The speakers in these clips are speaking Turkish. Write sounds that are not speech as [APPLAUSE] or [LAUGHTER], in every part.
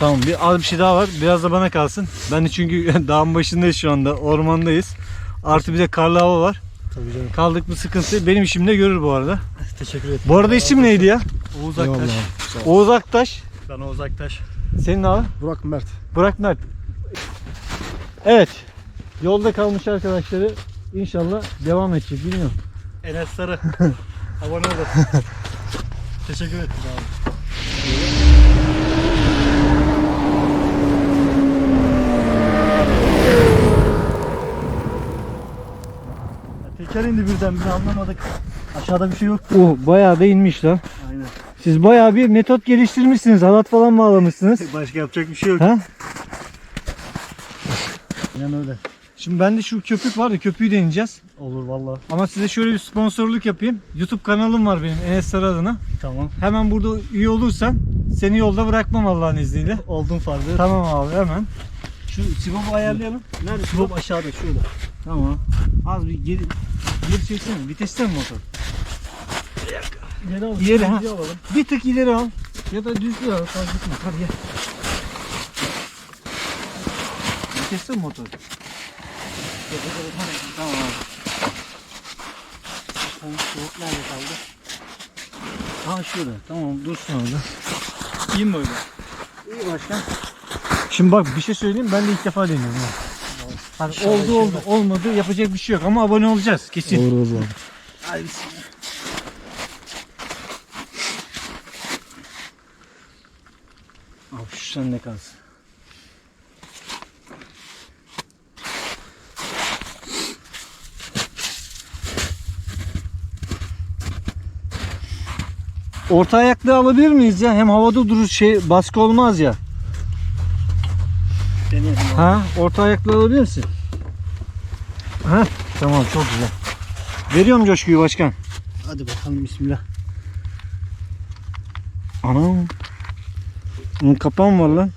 Tamam bir az bir şey daha var. Biraz da bana kalsın. Ben de çünkü [LAUGHS] dağın başındayız şu anda. Ormandayız. Artı bir de karlı hava var. Tabii canım. Kaldık mı sıkıntı. Benim işimde görür bu arada. Teşekkür ederim. Bu arada isim neydi ya? Oğuz Aktaş. Oğuz Aktaş. Ben Oğuz Aktaş. Senin abi? Burak Mert. Burak Mert. Evet. Yolda kalmış arkadaşları inşallah devam edecek. Bilmiyorum. Enes Sarı. [LAUGHS] Abone olun. Teşekkür ederim abi. Teker indi birden bir anlamadık. Aşağıda bir şey yok. Oh bayağı da inmiş lan. Aynen. Siz bayağı bir metot geliştirmişsiniz. Halat falan bağlamışsınız. [LAUGHS] Başka yapacak bir şey yok. Ha? Aynen öyle. Şimdi bende şu köpük var da köpüğü deneyeceğiz. Olur valla. Ama size şöyle bir sponsorluk yapayım. YouTube kanalım var benim Enes Sarı adına. Tamam. Hemen burada üye olursan seni yolda bırakmam Allah'ın izniyle. Oldum farkı. Tamam abi hemen. Şu sibobu ayarlayalım. Nerede? Sibop aşağıda şurada. Tamam. Az bir geri geri çeksene. Viteste mi motor? İleri alalım. İleri ha. Alalım. Bir tık ileri al. Ya da düzgün al. Fark etmez. Hadi gel. Viteste mi motor? Tamam abi. Soğuk nerede kaldı? Ha şurada. Tamam dursun orada. İyi mi böyle? İyi başkan. Şimdi bak bir şey söyleyeyim ben de ilk defa deniyorum. ha. Hani oldu oldu olmadı yapacak bir şey yok ama abone olacağız kesin. Olur abi. Hadi bismillah. Abi şu sende kalsın. Orta ayaklı alabilir miyiz ya? Hem havada durur şey baskı olmaz ya. Deneyelim. Ha, orta ayaklı alabilir misin? Ha, tamam çok güzel. Veriyorum coşkuyu başkan. Hadi bakalım bismillah. Anam. Bunun kapağı mı var lan?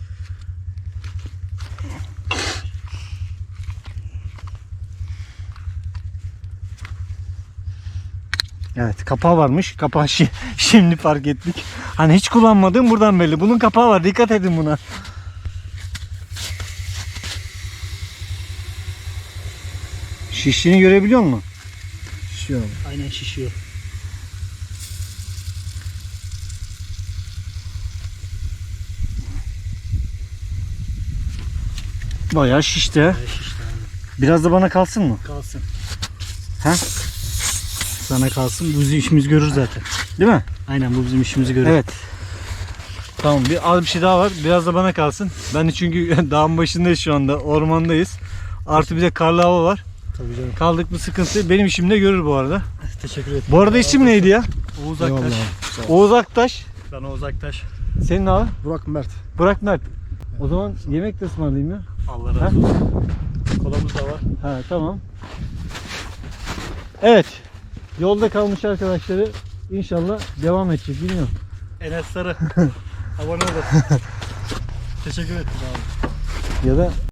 Evet kapağı varmış. Kapağı şi- [LAUGHS] şimdi fark ettik. Hani hiç kullanmadığım buradan belli. Bunun kapağı var. Dikkat edin buna. Şiştiğini görebiliyor musun? Şişiyor. Aynen şişiyor. Bayağı şişti ha. Ay şişti abi. Biraz da bana kalsın mı? Kalsın. He? Sana kalsın. Bu bizim işimizi görür zaten. Değil mi? Aynen bu bizim işimizi görür. Evet. Tamam bir az bir şey daha var. Biraz da bana kalsın. Ben de çünkü [LAUGHS] dağın başındayız şu anda. Ormandayız. Artı bir de karlı hava var. Tabii canım. Kaldık mı sıkıntı. Benim işimde görür bu arada. [LAUGHS] Teşekkür ederim. Bu arada isim neydi ya? Oğuz Eyvallah Aktaş. abi. Oğuz Aktaş. Ben Oğuz Aktaş. Senin abi? Burak Mert. Burak Mert. O zaman yemek de ısmarlayayım ya. Allah razı olsun. Kolamız da var. Ha tamam. Evet. Yolda kalmış arkadaşları inşallah devam edecek. Bilmiyorum. Enes Sarı. [LAUGHS] Abone olun. [LAUGHS] Teşekkür ederim abi. Ya da